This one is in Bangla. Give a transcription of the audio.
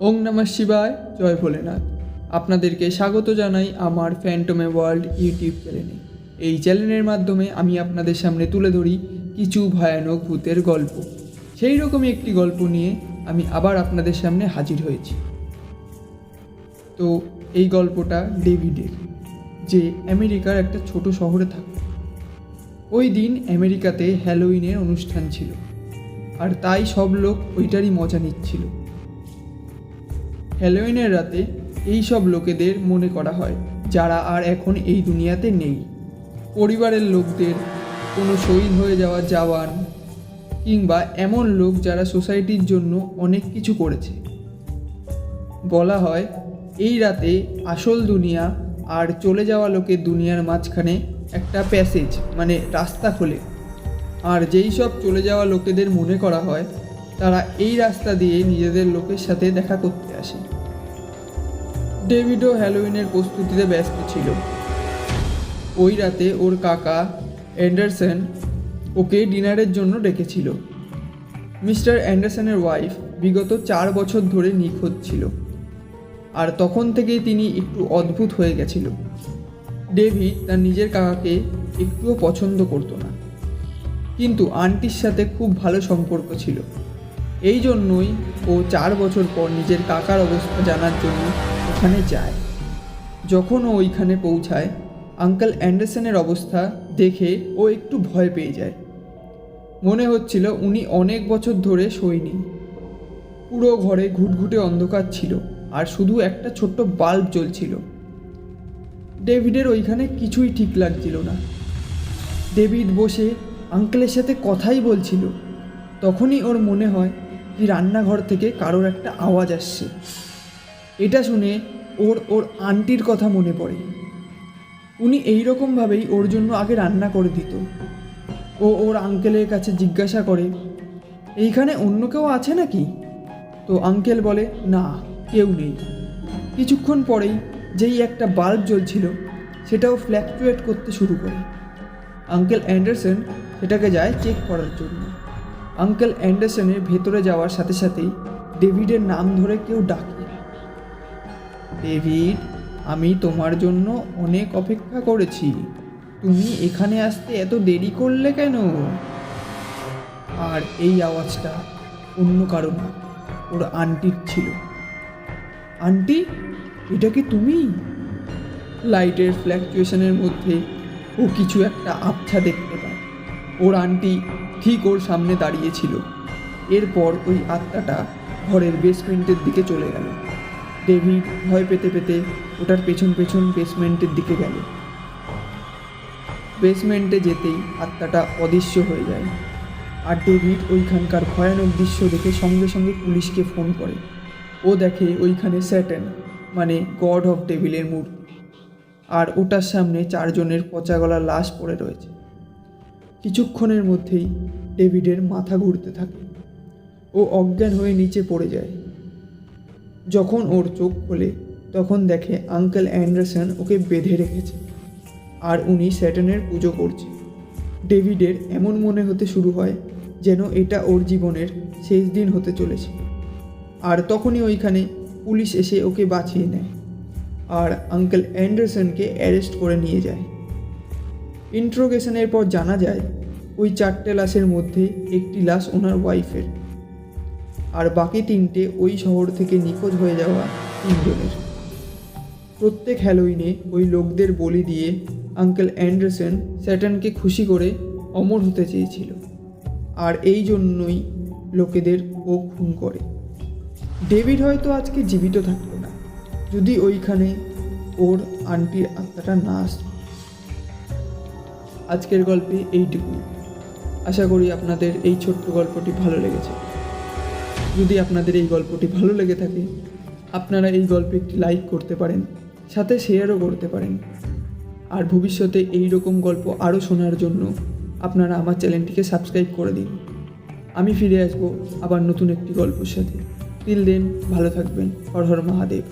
ওং নমঃ শিবায়, জয় ভোলেনাথ। আপনাদেরকে স্বাগত জানাই আমার ফ্যান্টমে ওয়ার্ল্ড ইউটিউব চ্যানেলে এই চ্যানেলের মাধ্যমে আমি আপনাদের সামনে তুলে ধরি কিছু ভয়ানক ভূতের গল্প। সেই রকমই একটি গল্প নিয়ে আমি আবার আপনাদের সামনে হাজির হয়েছি। তো এই গল্পটা ডেভিডের, যে আমেরিকার একটা ছোট শহরে থাকে। ওই দিন আমেরিকাতে হ্যালোইনের অনুষ্ঠান ছিল। আর তাই সব লোক ওইটারই মজা নিচ্ছিল। হ্যালোইনের রাতে এই সব লোকেদের মনে করা হয়, যারা আর এখন এই দুনিয়াতে নেই। পরিবারের লোকদের কোনো শহীদ হয়ে যাওয়া জওয়ান কিংবা এমন লোক যারা সোসাইটির জন্য অনেক কিছু করেছে। বলা হয়, এই রাতে আসল দুনিয়া আর চলে যাওয়া লোকের দুনিয়ার মাঝখানে একটা প্যাসেজ মানে রাস্তা খোলে। আর যেই সব চলে যাওয়া লোকেদের মনে করা হয়, তারা এই রাস্তা দিয়ে নিজেদের লোকের সাথে দেখা করতে আসে। ডেভিডও হ্যালোইনের প্রস্তুতিতে ব্যস্ত ছিল। ওই রাতে ওর কাকা অ্যান্ডারসন ওকে ডিনারের জন্য ডেকেছিল। মিস্টার অ্যান্ডারসনের ওয়াইফ বিগত চার বছর ধরে নিখোঁজ ছিল। আর তখন থেকেই তিনি একটু অদ্ভুত হয়ে গেছিল। ডেভিড তার নিজের কাকাকে একটুও পছন্দ করতো না। কিন্তু আন্টির সাথে খুব ভালো সম্পর্ক ছিল। এই জন্যই ও চার বছর পর নিজের কাকার অবস্থা জানার জন্য ওখানে যায়। যখন ও ওইখানে পৌঁছায়, আঙ্কেল অ্যান্ডারসনের অবস্থা দেখে ও একটু ভয় পেয়ে যায়। মনে হচ্ছিল উনি অনেক বছর ধরে শোয়নি। পুরো ঘরে ঘুটঘুটে অন্ধকার ছিল আর শুধু একটা ছোট্ট বাল্ব জ্বলছিল। ডেভিডের ওইখানে কিছুই ঠিক লাগছিল না। ডেভিড বসে আঙ্কেলের সাথে কথাই বলছিল। তখনই ওর মনে হয় কি রান্নাঘর থেকে কারোর একটা আওয়াজ আসছে। এটা শুনে ওর ওর আন্টির কথা মনে পড়ে। উনি এই রকমভাবেই ওর জন্য আগে রান্না করে দিত। ও ওর আঙ্কেলের কাছে জিজ্ঞাসা করে, এইখানে অন্য কেউ আছে নাকি? তো আঙ্কেল বলে, না, কেউ নেই। কিছুক্ষণ পরেই যেই একটা বাল্ব জ্বলছিল, সেটাও ফ্ল্যাকচুয়েট করতে শুরু করে। আঙ্কেল অ্যান্ডারসন সেটাকে যায় চেক করার জন্য। আঙ্কেল অ্যান্ডারসনের ভেতরে যাওয়ার সাথে সাথেই ডেভিডের নাম ধরে কেউ ডাকে। ডেভিড, আমি তোমার জন্য অনেক অপেক্ষা করেছি। তুমি এখানে আসতে এত দেরি করলে কেন? আর এই আওয়াজটা অন্য কারও না, ওর আন্টির ছিল। আন্টি, এটা কি তুমি? লাইটের ফ্ল্যাকচুয়েশনের মধ্যে ও কিছু একটা আবছা দেখতে পায়। ওর আন্টি ঠিক ওর সামনে দাঁড়িয়েছিল এরপর ওই আত্মাটা ঘরের বেসমেন্টের দিকে চলে গেল। ডেভিড ভয় পেতে পেতে ওটার পেছন পেছন বেসমেন্টের দিকে গেল। বেসমেন্টে যেতেই আত্মাটা অদৃশ্য হয়ে যায়। আর ডেভিড ওইখানকার ভয়ানক দৃশ্য দেখে সঙ্গে সঙ্গে পুলিশকে ফোন করে। ও দেখে ওইখানে স্যাটেন মানে গড অফ ডেভিলের মূর্তি। আর ওটার সামনে চারজনের পচা গলা লাশ পড়ে রয়েছে। কিছুক্ষণের মধ্যেই ডেভিডের মাথা ঘুরতে থাকে ও অজ্ঞান হয়ে নিচে পড়ে যায়। যখন ওর চোখ খোলে, তখন দেখে আঙ্কেল অ্যান্ডারসন ওকে বেঁধে রেখেছে আর উনি স্যাটানের পুজো করছে। ডেভিডের এমন মনে হতে শুরু হয় যেন এটা ওর জীবনের শেষ দিন হতে চলেছে। আর তখনই ওইখানে পুলিশ এসে ওকে বাঁচিয়ে নেয় আর আঙ্কেল অ্যান্ডারসনকে অ্যারেস্ট করে নিয়ে যায়। ইন্ট্রোগেশনের পর জানা যায়, ওই চারটে লাশের মধ্যে একটি লাশ ওনার ওয়াইফের আর বাকি তিনটে ওই শহর থেকে নিখোঁজ হয়ে যাওয়া তিনজনের। প্রত্যেক হ্যালোইনে ওই লোকদের বলি দিয়ে আঙ্কেল অ্যান্ডারসন স্যাটানকে খুশি করে অমর হতে চেয়েছিল। আর এই জন্যই লোকেদের ও খুন করে। ডেভিড হয়তো আজকে জীবিত থাকতো না। যদি ওইখানে ওর আন্টির আত্মাটা না আসতো। আজকের গল্পে এইটুকুই আশা করি আপনাদের এই ছোট্ট গল্পটি ভালো লেগেছে। যদি আপনাদের এই গল্পটি ভালো লেগে থাকে, আপনারা এই গল্পে একটি লাইক করতে পারেন, সাথে শেয়ারও করতে পারেন। আর ভবিষ্যতে এই রকম গল্প আরও শোনার জন্য আপনারা আমার চ্যানেলটিকে সাবস্ক্রাইব করে দিন। আমি ফিরে আসব আবার নতুন একটি গল্পের সাথে। তিল দেন ভালো থাকবেন। হর হর মহাদেব।